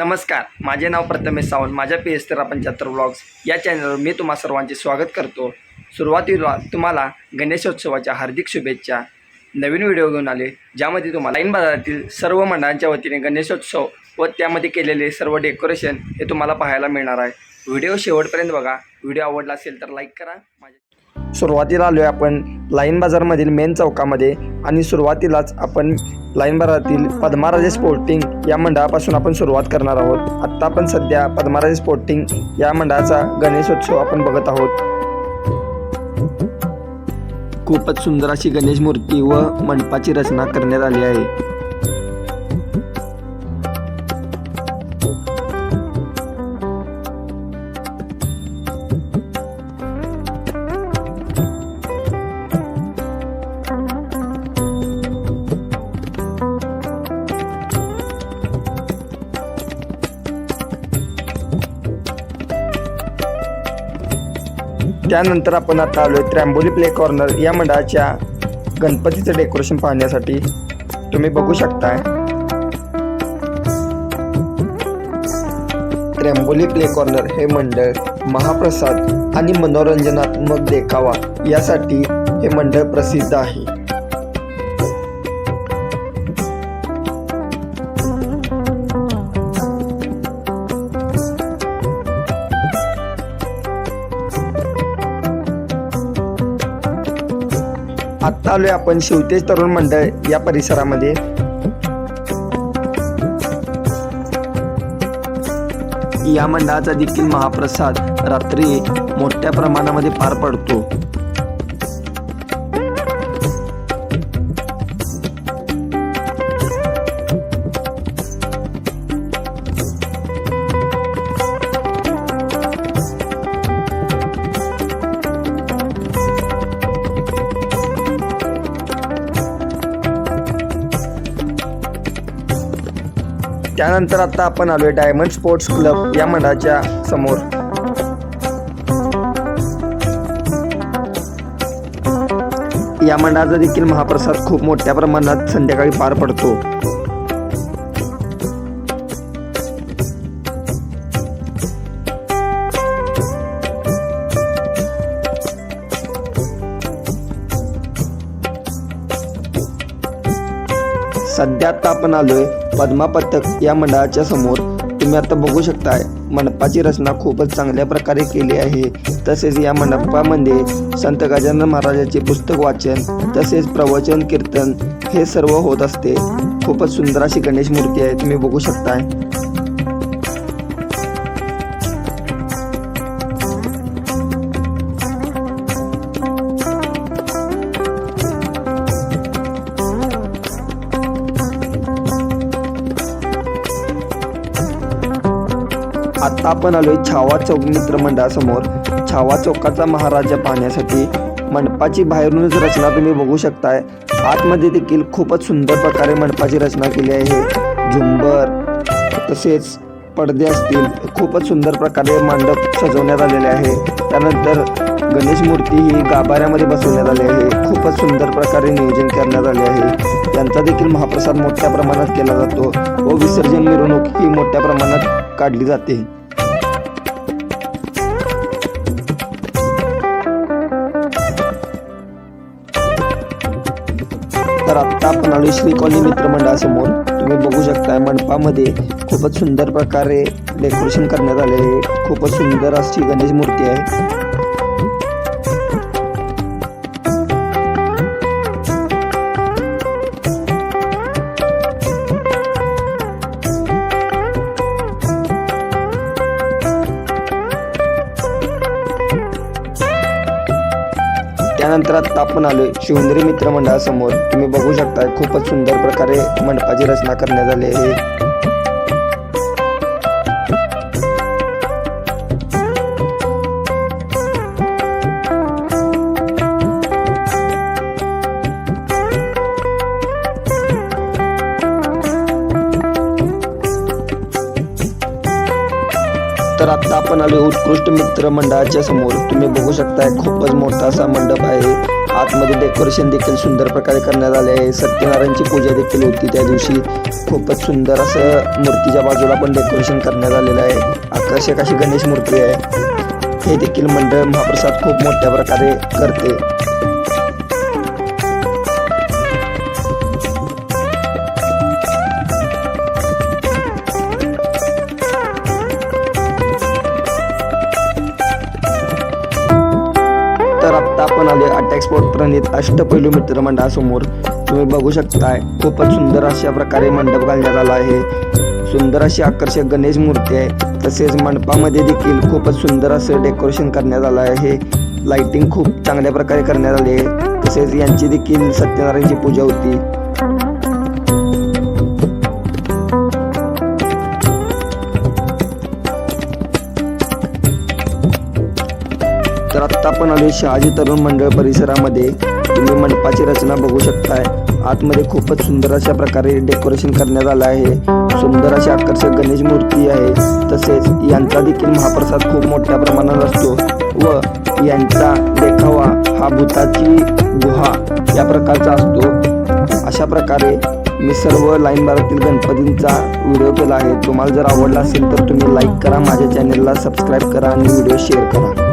नमस्कार माझे नाव प्रथमेश सावंत माझ्या पी एस तेरा पंच्याहत्तर ब्लॉग्स या चॅनलवर मी तुम्हा सर्वांचे स्वागत करतो. सुरुवातीला तुम्हाला गणेशोत्सवाच्या हार्दिक शुभेच्छा. नवीन व्हिडिओ घेऊन आले ज्यामध्ये तुम्हाला लाईन बाजारातील सर्व मंडळांच्या वतीने गणेशोत्सव व त्यामध्ये केलेले सर्व डेकोरेशन हे तुम्हाला पाहायला मिळणार आहे. व्हिडिओ शेवटपर्यंत बघा. व्हिडिओ आवडला असेल तर लाईक करा. माझ्या सुरुवातीला आलो आहे आपण लाईन बाजारमधील मेन चौकामध्ये आणि सुरुवातीलाच आपण लाईन बाजारातील पद्माराजे स्पोर्टिंग या मंडळापासून आपण सुरुवात करणार आहोत. आत्ता आपण सध्या पद्माराजे स्पोर्टिंग या मंडळाचा गणेशोत्सव आपण बघत आहोत. खूपच सुंदर अशी गणेश मूर्ती व मंडपाची रचना करण्यात आली आहे. त्यानंतर आपण आता आलोय त्र्यांबोली प्ले कॉर्नर या मंडळाच्या गणपतीचं डेकोरेशन पाहण्यासाठी. तुम्ही बघू शकताय. त्र्यांबोली प्ले कॉर्नर हे मंडळ महाप्रसाद आणि मनोरंजनात्मक देखावा यासाठी हे मंडळ प्रसिद्ध आहे. आत्ता आलोय आपण शिवतेज तरुण मंडळ या परिसरामध्ये. या मंडळाचा देखील महाप्रसाद रात्री मोठ्या प्रमाणामध्ये पार पडतो. त्यानंतर आता आपण आलोय डायमंड स्पोर्ट्स क्लब या मंडळाच्या समोर. या मंडळाचा देखील महाप्रसाद खूप मोठ्या प्रमाणात संध्याकाळी पार पडतो. सध्या आता आपण आलोय पद्मा पथक या मंडळाच्या समोर तुम्ही आता बघू शकताय मंडपाची रचना खूपच चांगल्या प्रकारे केली आहे. तसेच या मंडपामध्ये संत गजानन महाराजाचे पुस्तक वाचन तसेच प्रवचन कीर्तन हे सर्व होत असते. खूपच सुंदर अशी गणेश मूर्ती आहे तुम्ही बघू शकताय. आत्ता आपण आलोय छावा चौक मित्र मंडळासमोर छावा चौकाचा महाराजा पाहण्यासाठी मंडपाची बाहेरूनच रचना तुम्ही बघू शकताय. आतमध्ये देखील खूपच सुंदर प्रकारे मंडपाची रचना केली आहे. झुंबर तसेच पडदे असतील. खूपच सुंदर प्रकारे मंडप सजवण्यात आलेले आहे. त्यानंतर गणेश मूर्ती ही गाभाऱ्यामध्ये बसवण्यात आली आहे. खूपच सुंदर प्रकारे नियोजन करण्यात आले आहे. त्यांचा देखील महाप्रसाद मोठ्या प्रमाणात केला जातो व विसर्जन मिरवणूक ही मोठ्या प्रमाणात काढली जाते. तर आत्ता आपण आलो श्री कॉलनी मित्रमंडळासमोर. तुम्ही बघू शकता मंडपामध्ये खूपच सुंदर प्रकारे डेकोरेशन करण्यात आले आहे. खूपच सुंदर अशी गणेश मूर्ती आहे. त्यानंतर आता आपण आलोय शिवनेरी मित्र मंडळासमोर तुम्ही बघू शकता खूपच सुंदर प्रकारे मंडपाची रचना करण्यात आली आहे. तर आता आपण आलो उत्कृष्ट मित्र मंडळाच्या समोर. तुम्ही बघू शकताय खूपच मोठा असा मंडप आहे. आतमध्ये डेकोरेशन देखील सुंदर प्रकारे करण्यात आले आहे. सत्यनारायणची पूजा देखील होती त्या दिवशी. खूपच सुंदर असं मूर्तीच्या बाजूला पण डेकोरेशन करण्यात आलेलं आहे. आकर्षक अशी गणेश मूर्ती आहे. हे देखील मंडळ महाप्रसाद खूप मोठ्या प्रकारे करते. आपण आले अटॅक स्पॉट प्रणित अष्टपैलू मित्र मंडळासमोर तुम्ही बघू शकताय खूपच सुंदर अशा प्रकारे मंडप घालण्यात आला आहे. सुंदर अशी आकर्षक गणेश मूर्ती आहे. तसेच मंडपामध्ये देखील खूपच सुंदर असं डेकोरेशन करण्यात आलं आहे. लाइटिंग खूप चांगल्या प्रकारे करण्यात आली आहे. तसेच यांची देखील सत्यनारायणची पूजा होती. तर आत्ता आपण आलो शहाजी तरुण मंडळ परिसरामध्ये. तुम्ही मंडपाची रचना बघू शकताय. आतमध्ये खूपच सुंदर अशा प्रकारे डेकोरेशन करण्यात आलं आहे. सुंदर अशी आकर्षक गणेश मूर्ती आहे. तसेच यांचा देखील महाप्रसाद खूप मोठ्या प्रमाणात असतो व यांचा देखावा हा भूताची गुहा या प्रकारचा असतो. अशा प्रकारे मी सर्व लाईन बारातील गणपतींचा व्हिडिओ केला आहे. तुम्हाला जर आवडला असेल तर तुम्ही लाईक करा माझ्या चॅनलला सबस्क्राईब करा आणि व्हिडिओ शेअर करा.